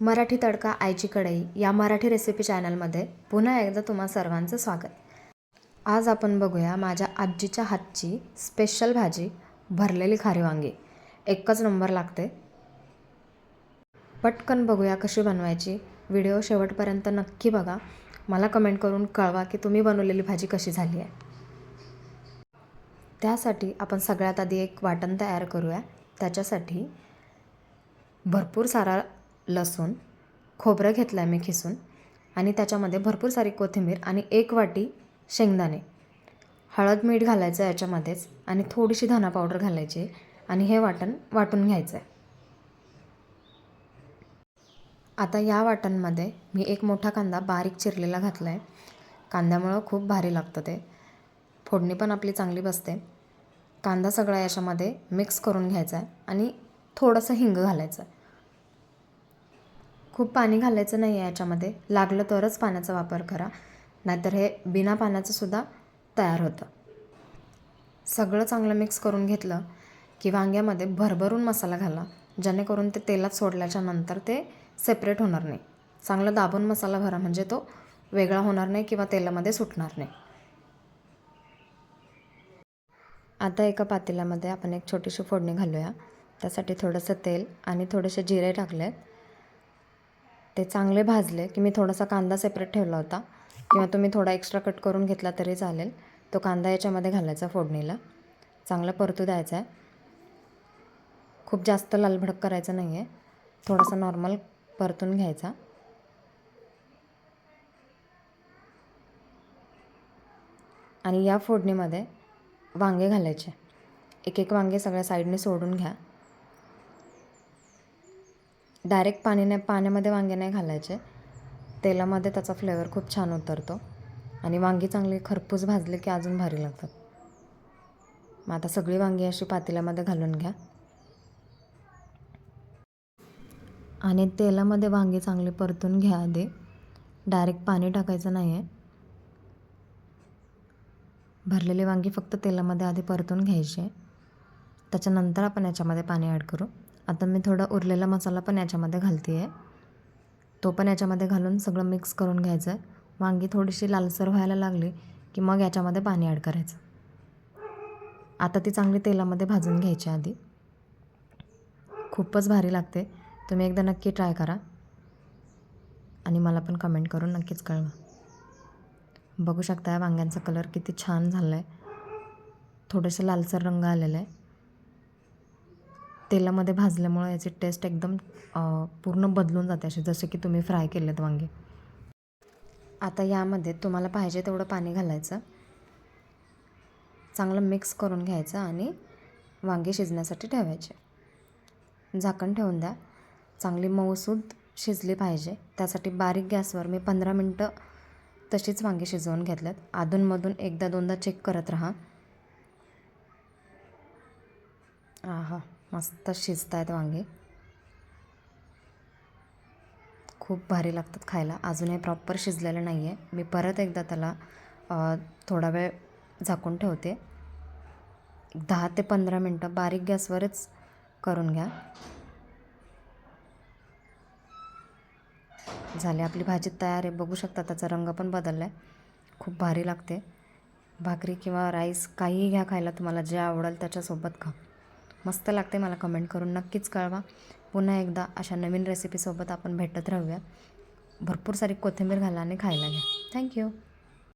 मराठी तडका आईची कढई या मराठी रेसिपी चॅनलमध्ये पुन्हा एकदा तुम्हा सर्वांचं स्वागत. आज आपण बघूया माझ्या आजीच्या हातची स्पेशल भाजी भरलेली खारी वांगी. एकच नंबर लागते. पटकन बघूया कशी बनवायची. व्हिडिओ शेवटपर्यंत नक्की बघा. मला कमेंट करून कळवा की तुम्ही बनवलेली भाजी कशी झाली आहे. त्यासाठी आपण सगळ्यात आधी एक वाटण तयार करूया. त्याच्यासाठी भरपूर सारा लसूण खोबरं घेतलं आहे मी खिसून आणि त्याच्यामध्ये भरपूर सारी कोथिंबीर आणि एक वाटी शेंगदाणे. हळद मीठ घालायचं आहे याच्यामध्येच आणि थोडीशी धना पावडर घालायची आणि हे वाटण वाटून घ्यायचं आहे आता या वाटणमध्ये मी एक मोठा कांदा बारीक चिरलेला घातला आहे कांद्यामुळं खूप भारी लागतं ते. फोडणी पण आपली चांगली बसते. कांदा सगळा याच्यामध्ये मिक्स करून घ्यायचा आहे आणि थोडंसं हिंग घालायचं आहे खूप पाणी घालायचं नाही आहे याच्यामध्ये. लागलं तरच पाण्याचा वापर करा. नाहीतर हे बिना पाण्याचंसुद्धा तयार होतं. सगळं चांगलं मिक्स करून घेतलं की वांग्यामध्ये भरभरून मसाला घाला. जेणेकरून ते तेलात सोडल्याच्या नंतर ते सेपरेट होणार नाही. चांगलं दाबून मसाला भरा म्हणजे तो वेगळा होणार नाही किंवा तेलामध्ये सुटणार नाही. आता एका पातेल्यामध्ये आपण एक छोटीशी फोडणी घालूया. त्यासाठी थोडंसं तेल आणि थोडेसे जिरे टाकले आहेत ते चांगले भाजले की मी थोडासा कांदा सेपरेट ठेवला होता. किंवा तुम्ही थोडा एक्स्ट्रा कट करून घेतला तरी चालेल. तो कांदा याच्यामध्ये घालायचा फोडणीला. चांगलं परतू द्यायचा आहे. खूप जास्त लालभडक करायचं नाही आहे थोडासा नॉर्मल परतून घ्यायचा. आणि या फोडणीमध्ये वांगे घालायचे. एक एक वांगे सगळ्या साईडने सोडून घ्या. डायरेक्ट पाणी नाही पाण्यामध्ये वांगे नाही घालायचे. तेलामध्ये त्याचा फ्लेवर खूप छान उतरतो. आणि वांगी चांगली खरपूस भाजली की अजून भारी लागतात. मग आता सगळी वांगी अशी पातेल्यामध्ये घालून घ्या. आणि तेलामध्ये वांगी चांगली परतून घ्या आधी. डायरेक्ट पाणी टाकायचं नाही आहे भरलेली वांगी फक्त तेलामध्ये आधी परतून घ्यायची आहे. त्याच्यानंतर आपण याच्यामध्ये पाणी ॲड करू. आता मी थोडा उरलेला मसाला पण याच्यामध्ये घालते आहे तो पण याच्यामध्ये घालून सगळं मिक्स करून घ्यायचं आहे वांगी थोडीशी लालसर व्हायला लागली की मग याच्यामध्ये पाणी ॲड करायचं. आता ती चांगली तेलामध्ये भाजून घ्यायची आधी. खूपच भारी लागते. तुम्ही एकदा नक्की ट्राय करा. आणि मला पण कमेंट करून नक्कीच कळवा. बघू शकता वांग्यांचा कलर किती छान झाला आहे थोडेसे लालसर रंग आलेला. आहे तेलामध्ये भाजल्यामुळं याची टेस्ट एकदम पूर्ण बदलून जाते असे जसे की तुम्ही फ्राय केलेत वांगे. आता यामध्ये तुम्हाला पाहिजे तेवढं पाणी घालायचं. चांगलं मिक्स करून घ्यायचं आणि वांगे शिजण्यासाठी ठेवायचे. झाकण ठेवून द्या. चांगली मऊसूद शिजली पाहिजे. त्यासाठी बारीक गॅसवर मी पंधरा मिनटं तशीच वांगी शिजवून घेतल्यात अधूनमधून एकदा दोनदा चेक करत राहा. हा मस्त शिजत आहेत वांगे. खूप भारी लागतात खायला. अजूनही प्रॉपर शिजलेलं नाही आहे मी परत एकदा त्याला थोडा वेळ झाकून ठेवते. दहा ते पंधरा मिनटं बारीक गॅसवरच करून घ्या. झाली आपली भाजी तयार आहे. बघू शकता त्याचा रंग पण बदलला आहे खूप भारी लागते. भाकरी किंवा राईस काहीही घ्या खायला तुम्हाला जे आवडेल त्याच्यासोबत खा. मस्त लागते मला कमेंट करून. नक्कीच कळवा. पुन्हा एकदा अशा नवीन रेसिपीसोबत आपण भेटत राहूया. भरपूर सारी कोथिंबीर घाला आणि खायला घ्या. थँक्यू